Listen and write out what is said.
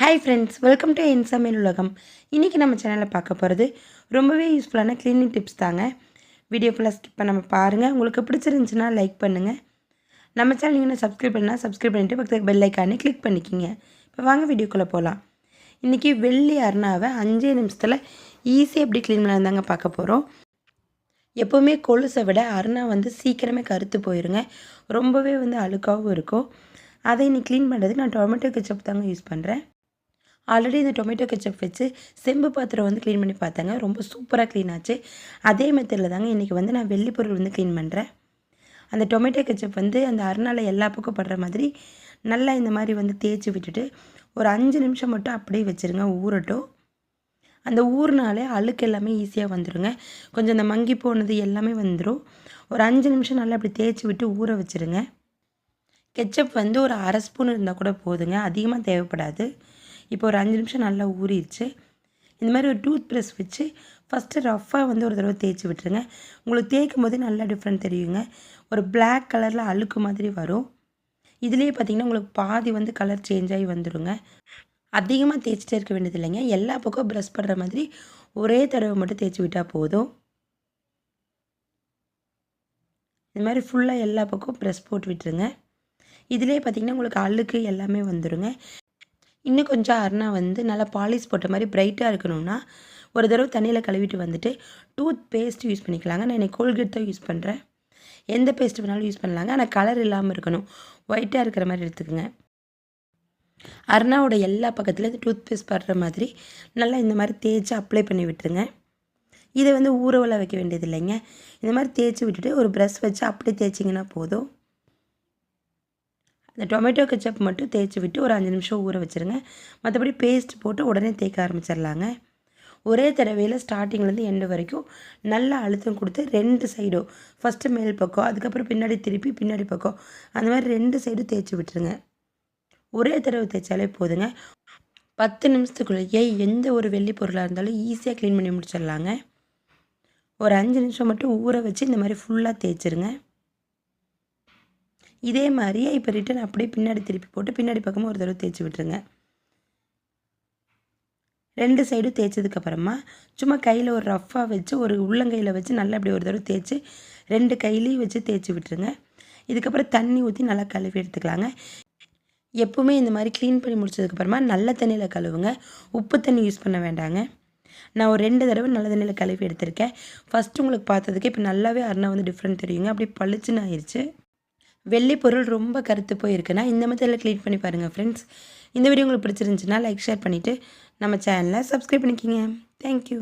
Hi friends welcome to என் சமையல் உலகம் இன்றைக்கி நம்ம சேனலில் பார்க்க போகிறது ரொம்பவே யூஸ்ஃபுல்லான க்ளீனிங் டிப்ஸ் தாங்க. வீடியோ ஃபுல்லாக ஸ்கிப் பண்ணாமல் பாருங்கள் உங்களுக்கு பிடிச்சிருந்துச்சுன்னா லைக் பண்ணுங்கள் நம்ம சேனல் நீங்கள் சப்ஸ்கிரைப் பண்ணால் சப்ஸ்கிரைப் பண்ணிவிட்டு பக்கத்துக்கு பெல் ஐக்கானே கிளிக் பண்ணிக்கிங்க. இப்போ வாங்க வீடியோக்குள்ளே போகலாம் இன்றைக்கி வெள்ளி அருணாவை அஞ்சே நிமிஷத்தில் ஈஸியாக எப்படி க்ளீன் பண்ணாங்க பார்க்க போகிறோம் எப்போவுமே கொலுசை விட அருணா வந்து சீக்கிரமே கருத்து போயிருங்க. ரொம்பவே வந்து அழுக்காகவும் இருக்கும். அதை இன்னைக்கு க்ளீன் பண்ணுறதுக்கு நான் டொமேட்டோ கெச்சப் தாங்க யூஸ் பண்ணுறேன் ஆல்ரெடி இந்த டொமேட்டோ கெச்சப் வச்சு செம்பு பாத்திரம் வந்து க்ளீன் பண்ணி பார்த்தாங்க. ரொம்ப சூப்பராக க்ளீன் ஆச்சு. அதே மெத்தடில் தாங்க இன்றைக்கி வந்து நான் வெள்ளி பொருள் வந்து க்ளீன் பண்ணுறேன் அந்த டொமேட்டோ கெச்சப் வந்து அந்த அருணால எல்லா பக்கம் படுற மாதிரி நல்லா இந்த மாதிரி வந்து தேய்ச்சி விட்டுட்டு ஒரு அஞ்சு நிமிஷம் மட்டும் அப்படியே வச்சுருங்க ஊறட்டும். அந்த ஊர்னாலே அழுக்கு எல்லாமே ஈஸியாக வந்துடுங்க கொஞ்சம் அந்த மங்கி போனது எல்லாமே வந்துடும் ஒரு அஞ்சு நிமிஷம் நல்லா அப்படி தேய்ச்சி விட்டு ஊற வச்சுருங்க. கெச்சப் வந்து ஒரு அரை ஸ்பூன் இருந்தால் கூட போதுங்க. அதிகமாக தேவைப்படாது. இப்போ ஒரு அஞ்சு நிமிஷம் நல்லா ஊறிடுச்சு. இந்த மாதிரி ஒரு டூத் ப்ரெஷ் வச்சு ஃபஸ்ட்டு ரஃப்பாக வந்து ஒரு தடவை தேய்ச்சி விட்டுருங்க. உங்களுக்கு தேய்க்கும் போது நல்லா டிஃப்ரெண்ட் தெரியுங்க. ஒரு பிளாக் கலரில் அழுக்கு மாதிரி வரும். இதுலேயே பார்த்தீங்கன்னா உங்களுக்கு பாதி வந்து கலர் சேஞ்ச் ஆகி வந்துடுங்க அதிகமாக தேய்ச்சிட்டே இருக்க வேண்டியது இல்லைங்க. எல்லா பக்கம் ப்ரெஷ் பண்ணுற மாதிரி ஒரே தடவை மட்டும் தேய்ச்சி விட்டால் போதும். இந்த மாதிரி ஃபுல்லாக எல்லா பக்கம் ப்ரெஷ் போட்டு விட்டுருங்க. இதிலே பார்த்தீங்கன்னா உங்களுக்கு அழுக்கு எல்லாமே வந்துடுங்க இன்னும் கொஞ்சம் அருணா வந்து நல்லா பாலிஷ் போட்ட மாதிரி பிரைட்டாக இருக்கணும்னா ஒரு தடவை தண்ணியில் கழுவிட்டு வந்துட்டு டூத் பேஸ்ட் யூஸ் பண்ணிக்கலாங்க. நான் இன்னைக்கு கோல்கேட் தான் யூஸ் பண்ணுறேன் எந்த பேஸ்ட் வேணாலும் யூஸ் பண்ணலாங்க. ஆனால் கலர் இல்லாமல் இருக்கணும். ஒயிட்டாக இருக்கிற மாதிரி எடுத்துக்கோங்க. அருணாவோட எல்லா பக்கத்துலேயும் இந்த டூத் பேஸ்ட் படுற மாதிரி நல்லா இந்த மாதிரி தேய்ச்சி அப்ளை பண்ணி விட்டுருங்க. இதை வந்து ஊறவல வைக்க வேண்டியது இல்லைங்க. இந்த மாதிரி தேய்ச்சி விட்டுட்டு ஒரு ப்ரஷ் வச்சு அப்படியே தேய்ச்சிங்கன்னா போதும். அந்த டொமேட்டோ கெச்சப் மட்டும் தேய்ச்சி விட்டு ஒரு அஞ்சு நிமிஷம் ஊற வச்சுருங்க. மற்றபடி பேஸ்ட் போட்டு உடனே தேய்க்க ஆரம்பிச்சிடலாங்க. ஒரே தடவையில் ஸ்டார்டிங்லேருந்து எண்டு வரைக்கும் நல்லா அழுத்தம் கொடுத்து ரெண்டு சைடும் ஃபஸ்ட்டு மேல் பக்கம் அதுக்கப்புறம் பின்னாடி திருப்பி பின்னாடி பக்கம் அந்த மாதிரி ரெண்டு சைடும் தேய்ச்சி விட்டுருங்க. ஒரே தடவை தேய்ச்சாலே போதுங்க. பத்து நிமிஷத்துக்குள்ளேயே எந்த ஒரு வெள்ளி பொருளாக இருந்தாலும் ஈஸியாக க்ளீன் பண்ணி முடிச்சிடலாங்க. ஒரு அஞ்சு நிமிஷம் மட்டும் ஊற வச்சு இந்த மாதிரி ஃபுல்லாக தேய்ச்சிருங்க. இதே மாதிரியே இப்போ ரிட்டன் அப்படியே பின்னாடி திருப்பி போட்டு பின்னாடி பக்கமும் ஒரு தடவை தேய்ச்சி விட்டுருங்க. ரெண்டு சைடும் தேய்ச்சதுக்கப்புறமா சும்மா கையில் ஒரு ரஃப்பாக வச்சு ஒரு உள்ளங்கையில் வச்சு நல்லா அப்படி ஒரு தடவை தேய்ச்சி ரெண்டு கையிலையும் வச்சு தேய்ச்சி விட்டுருங்க. இதுக்கப்புறம் தண்ணி ஊற்றி நல்லா கழுவி எடுத்துக்கலாங்க. எப்பவுமே இந்த மாதிரி க்ளீன் பண்ணி முடிச்சதுக்கப்புறமா நல்ல தண்ணியில் கழுவுங்க. உப்பு தண்ணி யூஸ் பண்ண வேண்டாங்க. நான் ஒரு ரெண்டு தடவை நல்ல தண்ணியில் கழுவி எடுத்திருக்கேன். ஃபஸ்ட்டு உங்களுக்கு பார்த்ததுக்கு இப்போ நல்லாவே அருணா வந்து டிஃப்ரெண்ட் தெரியுங்க. அப்படி பளிச்சுன்னு ஆயிடுச்சு வெள்ளி பொருள் ரொம்ப கருத்து போயிருக்குன்னா இந்த மெத்தடில் க்ளீன் பண்ணி பாருங்கள் ஃப்ரெண்ட்ஸ் இந்த வீடியோ உங்களுக்கு பிடிச்சிருந்துச்சுன்னா லைக் ஷேர் பண்ணிவிட்டு நம்ம சேனலை சப்ஸ்கிரைப் பண்ணிக்கிங்க. தேங்க்யூ